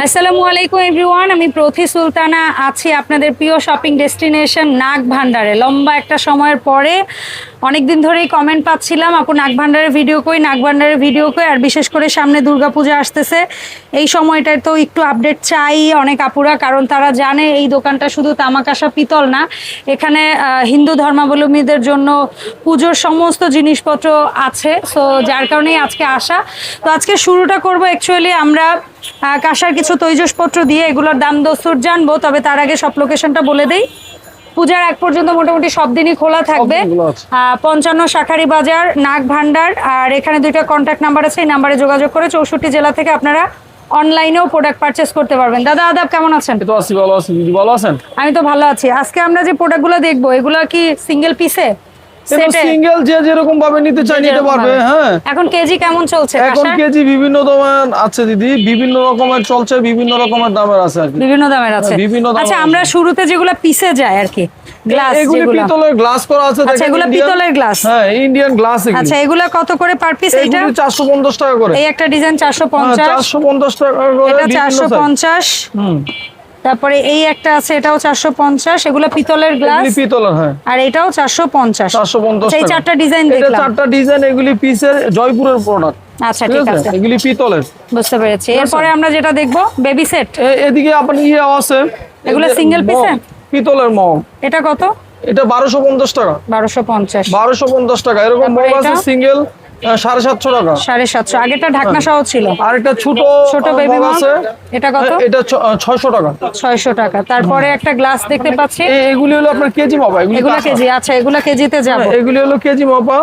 আসসালামু আলাইকুম এভরিওয়ান আমি প্রথি সুলতানা, আছি আপনাদের প্রিয় শপিং ডেস্টিনেশন নাগ ভান্ডারে লম্বা একটা সময়ের পরে অনেক দিন ধরেই কমেন্ট পাচ্ছিলাম, আপু নাগ ভান্ডারের ভিডিও কই নাগ ভান্ডারের ভিডিও কই? আর বিশেষ করে সামনে দুর্গাপূজা আসতেছে। এই সময়টায় তো একটু আপডেট চাই অনেক আপুরা, কারণ তারা জানে এই দোকানটা শুধু তামাক তামাকাশা পিতল না। এখানে হিন্দু ধর্মাবলম্বীদের জন্য পুজোর সমস্ত জিনিসপত্র আছে সো যার কারণেই আজকে আসা। তো আজকে শুরুটা করব অ্যাকচুয়ালি আমরা কাঁসার কিছু তৈজসপত্র দিয়ে এগুলোর দাম দস্তুর জানব তবে তার আগে সব লোকেশনটা বলে দেই। পূজার এক পর্যন্ত মোটামুটি সব দিনই খোলা থাকবে। পঞ্চান্ন শাখারি বাজার নাগ ভান্ডার আর এখানে দুইটা কন্ট্যাক্ট নাম্বার আছে এই নাম্বারে যোগাযোগ করে চৌষট্টি জেলা থেকে আপনারা অনলাইনেও প্রোডাক্ট পারচেস করতে পারবেন। দাদা আদাব কেমন আছেন? তো আছি ভালো আছি। ভালো আছেন? আমি তো ভালো আছি। আজকে আমরা যে প্রোডাক্টগুলো দেখব এগুলো কি সিঙ্গেল পিসে সিঙ্গেল যে যেরকম ভাবে নিতে চাই নিতে পারবে হ্যাঁ। এখন কেজি কেমন চলছে এখন কেজি বিভিন্ন দামের আছে দিদি। বিভিন্ন রকমের চলছে বিভিন্ন রকমের দামের আছে আর বিভিন্ন দামের আছে। বিভিন্ন আচ্ছা আমরা শুরুতে যেগুলো পিসে যায় আর কি গ্লাস এগুলি পিতলের গ্লাস করা আছে আচ্ছা, এগুলো পিতলের? হ্যাঁ ইন্ডিয়ান গ্লাস আচ্ছা এগুলি কত করে পার পিস টাকা করে। এই একটা ডিজাইন চারশো পঞ্চাশ। চারশো পঞ্চাশ টাকা করে এটা হুম। তারপরে এই একটা আছে এটাও চারশো পঞ্চাশ এগুলো পিতলের গ্লাস পিতলের হ্যাঁ। আর এটাও চারশো পঞ্চাশ। চারশো পঞ্চাশ আচ্ছা, এই চারটা ডিজাইন দেখলাম। চারটা ডিজাইন এগুলি পিসের জয়পুরের প্রোডাক্ট আচ্ছা ঠিক আছে? এগুলি পিতলের। বুঝতে পেরেছি। এরপরে আমরা যেটা দেখব বেবি সেট এদিকে ইয়ে আছে। এগুলো? মগ, পিতলের মগ এটা কত? এটা বারোশো পঞ্চাশ টাকা। বারোশো পঞ্চাশ। বারোশো পঞ্চাশ টাকা। এরকম মগ আছে সিঙ্গেল সাড়ে সাতশো টাকা। সাড়ে সাতশো। আগেটা ঢাকনা সহ ছিল। আর একটা ছোট ছোট বেবি মগ মগ আছে। এটা কত? এটা ছয়শো টাকা। ছয়শো টাকা। তারপরে একটা গ্লাস দেখতে পাচ্ছি। এগুলি হলো আপনার কেজি মাপা এগুলো কেজি আচ্ছা এগুলো কেজিতে যাব। হ্যাঁ, এগুলি হলো কেজি মাপা।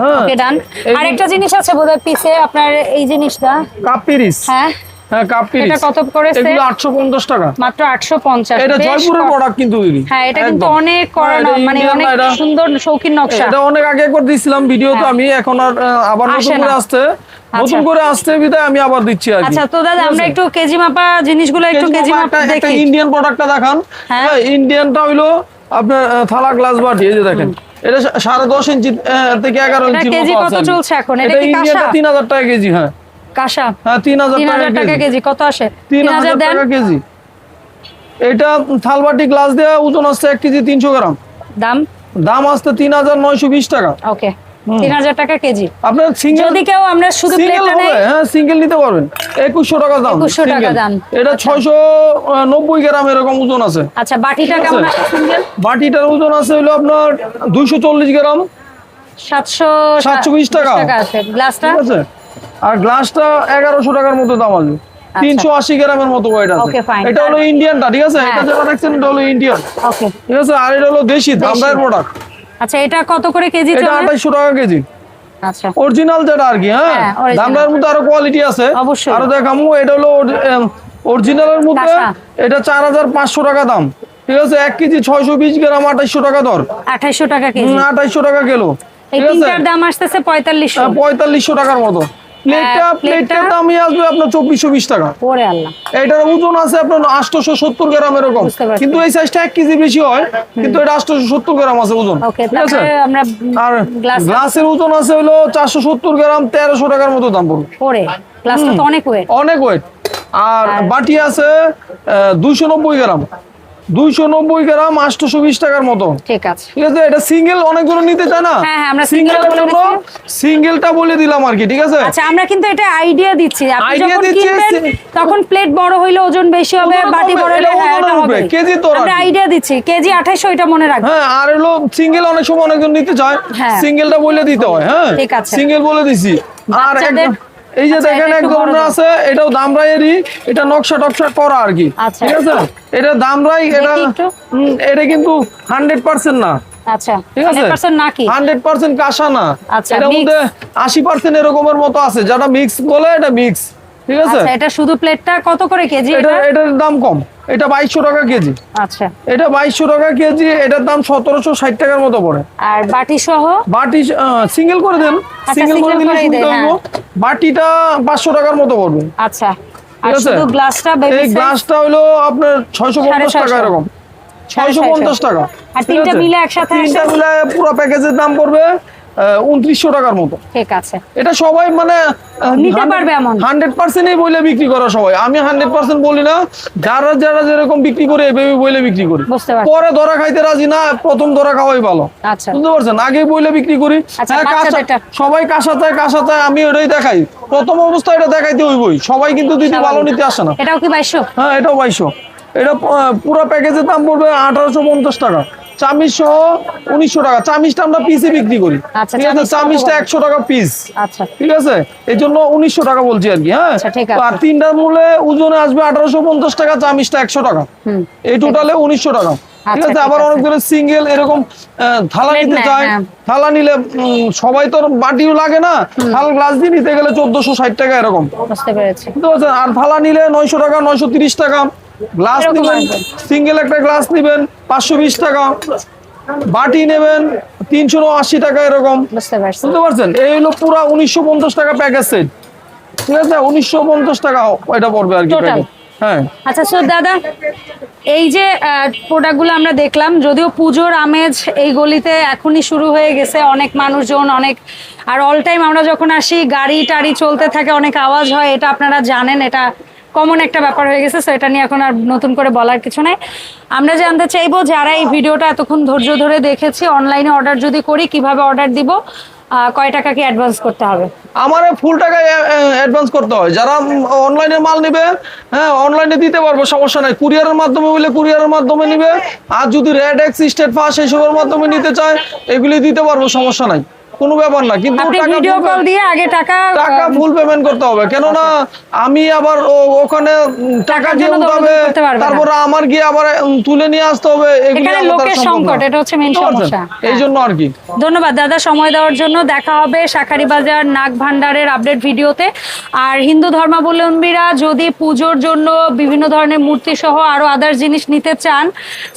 হ্যাঁ। ওকে ডান আর একটা জিনিস আছে বোধহয় পিসে আপনার এই জিনিসটা। কাপ পিরিস। হ্যাঁ। হ্যাঁ কাপ পিরিস এটা কত করে এগুলো আটশো পঞ্চাশ টাকা। মাত্র আটশো পঞ্চাশ। এটা জয়পুরের প্রোডাক্ট কিন্তু দিদি। হ্যাঁ এটা কিন্তু অনেক হ্যাঁ, করানো মানে অনেক সুন্দর শৌখিন নকশা। এটা অনেক আগে একবার দিছিলাম ভিডিওতে হ্যাঁ। আমি এখন আর আবার নতুন করে না। নতুন করে আসতে বিদায় আমি আবার দিচ্ছি আর আচ্ছা তো দাদা আমরা একটু কেজি মাপা জিনিসগুলো একটু কেজি মাপা দেখি। ইন্ডিয়ান প্রোডাক্টটা দেখান। হ্যাঁ। ইন্ডিয়ানটা হইল আপনার থালা গ্লাস বাটি এই যে দেখেন। এটা সাড়ে দশ ইঞ্চি থেকে এগারো ইঞ্চি কেজি কত। চলছে এখন? এটা? তিন হাজার টাকা কেজি হ্যাঁ। কাঁসা? হ্যাঁ তিন হাজার টাকা টাকা কেজি। কত আসে? তিন হাজার টাকা কেজি। এটা থালবাটি গ্লাস দেওয়া ওজন আসছে এক কেজি তিনশো গ্রাম। দাম? দাম আসছে তিন হাজার নয়শো বিশ টাকা। ওকে। তিন হাজার টাকা কেজি। আপনার সিঙ্গেল যদি কেউ আমরা শুধু সিঙ্গেল হবে হ্যাঁ সিঙ্গেল নিতে পারবেন। একুশশো টাকা দাম 2100 টাকা দাম। এটা ছয়শো নব্বই গ্রাম এরকম ওজন আছে। আচ্ছা বাটিটা কেমন আছে। আছে সিঙ্গেল? বাটিটার ওজন আছে হলো আপনার দুইশো চল্লিশ গ্রাম। সাতশো 720 টাকা। আছে। গ্লাসটা? আছে? আর গ্লাসটা এগারোশো টাকার মতো দাম আছে। তিনশো আশি গ্রামের মতো ওয়েট আছে। এটা হলো ইন্ডিয়ানটা ঠিক আছে? হ্যাঁ। এটা যেটা দেখছেন এটা হলো ইন্ডিয়ান ঠিক আছে? আর এটা হলো দেশি ধামরায়ের প্রোডাক্ট আচ্ছা এটা কত করে কেজি এটা চলে? টাকা কেজি। আচ্ছা। অরিজিনাল যেটা আর কি হ্যাঁ? হ্যাঁ, মধ্যে আরও কোয়ালিটি আছে। আরও দেখামু এটা হলো অরিজিনালের মধ্যে এটা চার হাজার পাঁচশো টাকা দাম। ঠিক আছে? এক কেজি ছয়শো বিশ গ্রাম টাকা দর। আঠাইশো টাকা কেজি। টাকা কিলো। এই ঠিক তিনটার দাম আসতেছে পঁয়তাল্লিশশো। হ্যাঁ, পঁয়তাল্লিশশো টাকার মতো। প্লেটটা প্লেটটা? দামই আসবে আপনার চব্বিশশো বিশ টাকা। ওরে আল্লাহ। এটার ওজন আছে আপনার আটশোশো সত্তর গ্রাম এরকম কিন্তু এই সাইজটা এক কেজি বেশি হয় কিন্তু এটা আটশোশো সত্তর গ্রাম আছে ওজন। ঠিক আছে? আর গ্লাসের ওজন আছে হলো চারশো সত্তর গ্রাম তেরোশো টাকার মতো দাম পড়বে। পরে? গ্লাসটা তো অনেক ওয়েট অনেক ওয়েট আর বাটি আছে দুইশো নব্বই গ্রাম। দুইশো নব্বই গ্রাম আটশোশো বিশ টাকার মতো। ঠিক আছে। ঠিক আছে এটা সিঙ্গেল অনেকগুলো নিতে চায় না? হ্যাঁ, হ্যাঁ, আমরা সিঙ্গেল বলে দিচ্ছি। সিঙ্গেলটা বলে দিলাম আর কি ঠিক আছে? আচ্ছা আমরা কিন্তু এটা আইডিয়া দিচ্ছি। আপনি যখন দিচ্ছি, কিনবেন তখন প্লেট বড় হইলে ওজন বেশি হবে বাটি বড় হইলে হ্যাঁ হবে। কেজি তো আমরা আইডিয়া দিচ্ছি কেজি 2800 এটা মনে রাখবেন। হ্যাঁ আর হলো সিঙ্গেল অনেক সময় অনেকজন নিতে চায়। হ্যাঁ। সিঙ্গেলটা বলে দিতে হয় হ্যাঁ। ঠিক আছে। সিঙ্গেল বলে দিছি। আর একদম- এই যে আচ্ছা, দেখেন এক ধরনের। আছে এটাও দামরাইয়েরই এটা নকশা টকশা করা আর কি। আচ্ছা। ঠিক আছে? এটা দামরাই এটা এটা কিন্তু হান্ড্রেড পার্সেন্ট না। আচ্ছা ঠিক আছে? 100% নাকি হান্ড্রেড পার্সেন্ট কাঁসা না। এটা মধ্যে আশি পার্সেন্ট এরকমের মতো আছে যেটা মিক্স বলে এটা মিক্স ঠিক আছে? আচ্ছা এটা শুধু প্লেটটা কত করে কেজি এটা? এটার দাম কম। এটা বাইশশো টাকা কেজি। আচ্ছা। এটা বাইশশো টাকা কেজি এটার দাম সতেরোশো ষাট টাকার মতো পড়ে। আর বাটি সহ বাটি সিঙ্গেল করে দেন। সিঙ্গেল করে দিলে দেয়, বাটিটা পাঁচশো টাকার মতো পড়বে। আচ্ছা। গ্লাসটা এই গ্লাসটা হলো আপনার ছয়শো পঞ্চাশ টাকা এরকম। ছয়শো পঞ্চাশ টাকা। আর তিনটা মিলে একসাথে তিনটা মিলে পুরো প্যাকেজের দাম পড়বে উনত্রিশশো টাকার মতো। ঠিক আছে। এটা সবাই মানে নিতে পারবে এমন। হান্ড্রেড পার্সেন্টই বইলে বিক্রি করা সবাই। আমি হান্ড্রেড পার্সেন্ট বলি না যারা যারা যেরকম বিক্রি করে এভাবে বইলে বিক্রি করি। বুঝতে পরে ধরা খাইতে রাজি না প্রথম ধরা খাওয়াই ভালো। আচ্ছা। বুঝতে পারছেন? আগে বইলে বিক্রি করি। আচ্ছা, হ্যাঁ। সবাই কাঁসা চায় কাঁসা চায় আমি ওটাই দেখাই। প্রথম অবস্থায় এটা দেখাইতে হইবই। সবাই কিন্তু দিদি ভালো নিতে আসে না। এটাও কি বাইশশো? হ্যাঁ এটাও বাইশশো। এটা পুরো প্যাকেজের দাম পড়বে আঠারোশো পঞ্চাশ টাকা। সহ উনিশশো টাকা। আমরা পিসে বিক্রি করি। আচ্ছা, ঠিক আছে একশো টাকা পিস আচ্ছা। ঠিক আছে? এই জন্য উনিশশো টাকা বলছি আর কি হ্যাঁ? আচ্ছা। আর তিনটার মূল্যে ওজনে আসবে আঠারোশো পঞ্চাশ টাকা একশো টাকা। এই টোটালে উনিশশো টাকা। ঠিক আছে? আবার। অনেক ধরে সিঙ্গেল এরকম থালা নিতে চায়। হ্যাঁ। থালা নিলে সবাই তো বাটিও লাগে না। থাল গ্লাস দিয়ে নিতে গেলে চোদ্দশো ষাট টাকা এরকম। বুঝতে পারছেন? আর থালা নিলে নয়শো টাকা নয়শো তিরিশ টাকা। গ্লাস নিবেন। সিঙ্গেল একটা গ্লাস নিবেন পাঁচশো বিশ টাকা। বাটি নেবেন তিনশো আশি টাকা এরকম। বুঝতে পারছেন? এই হলো পুরো উনিশশো পঞ্চাশ টাকা প্যাকেজ সেট ঠিক আছে? উনিশশো পঞ্চাশ টাকা এটা পড়বে আর কি হ্যাঁ। আচ্ছা সো দাদা এই যে প্রোডাক্টগুলো আমরা দেখলাম যদিও পুজোর আমেজ এই গলিতে এখনই শুরু হয়ে গেছে অনেক মানুষজন অনেক আর অল টাইম আমরা যখন আসি গাড়ি টাড়ি চলতে থাকে অনেক আওয়াজ হয় এটা আপনারা জানেন এটা কমন একটা ব্যাপার হয়ে গেছে সো এটা নিয়ে এখন আর নতুন করে বলার কিছু নাই। আমরা জানতে চাইব যারা এই ভিডিওটা এতক্ষণ ধৈর্য ধরে দেখেছি অনলাইনে অর্ডার যদি করি, কীভাবে অর্ডার দিব? কয় টাকা কি অ্যাডভান্স করতে হবে? আমার ফুল টাকা অ্যাডভান্স করতে হয়। যারা অনলাইনে মাল নেবে হ্যাঁ অনলাইনে দিতে পারব, সমস্যা নাই। কুরিয়ারের মাধ্যমে বলে কুরিয়ারের মাধ্যমে নিবে। আর যদি রেড এক্স স্টেট ফাস্ট এইসবের মাধ্যমে নিতে চায়, এগুলি দিতে পারব, সমস্যা নাই। কোনো ব্যাপার না কিন্তু ভিডিও কল দিয়ে আগে টাকা টাকা ফুল পেমেন্ট করতে হবে কেননা আমি আবার ওখানে টাকা হবে। তারপরে আমার গিয়ে আবার তুলে নিয়ে আসতে হবে এখানে লোকের সংকট, এটা হচ্ছে পারছেন? সমস্যা। এই হ্যাঁ। জন্য আর কি ধন্যবাদ দাদা সময় দেওয়ার জন্য দেখা হবে শাখারি বাজার নাগ ভান্ডারের আপডেট ভিডিওতে আর হিন্দু ধর্মাবলম্বীরা যদি পুজোর জন্য বিভিন্ন ধরনের মূর্তি সহ আরও আদার জিনিস নিতে চান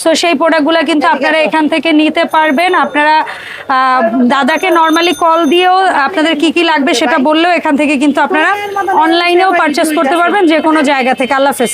সো সেই প্রোডাক্টগুলো কিন্তু আপনারা এখান থেকে নিতে পারবেন আপনারা আহ, দাদাকে নর্মালি কল দিয়েও আপনাদের কি কি লাগবে সেটা বললেও এখান থেকে কিন্তু আপনারা অনলাইনেও পারচেস করতে পারবেন যে কোনো জায়গা থেকে। আল্লাহ হাফেজ।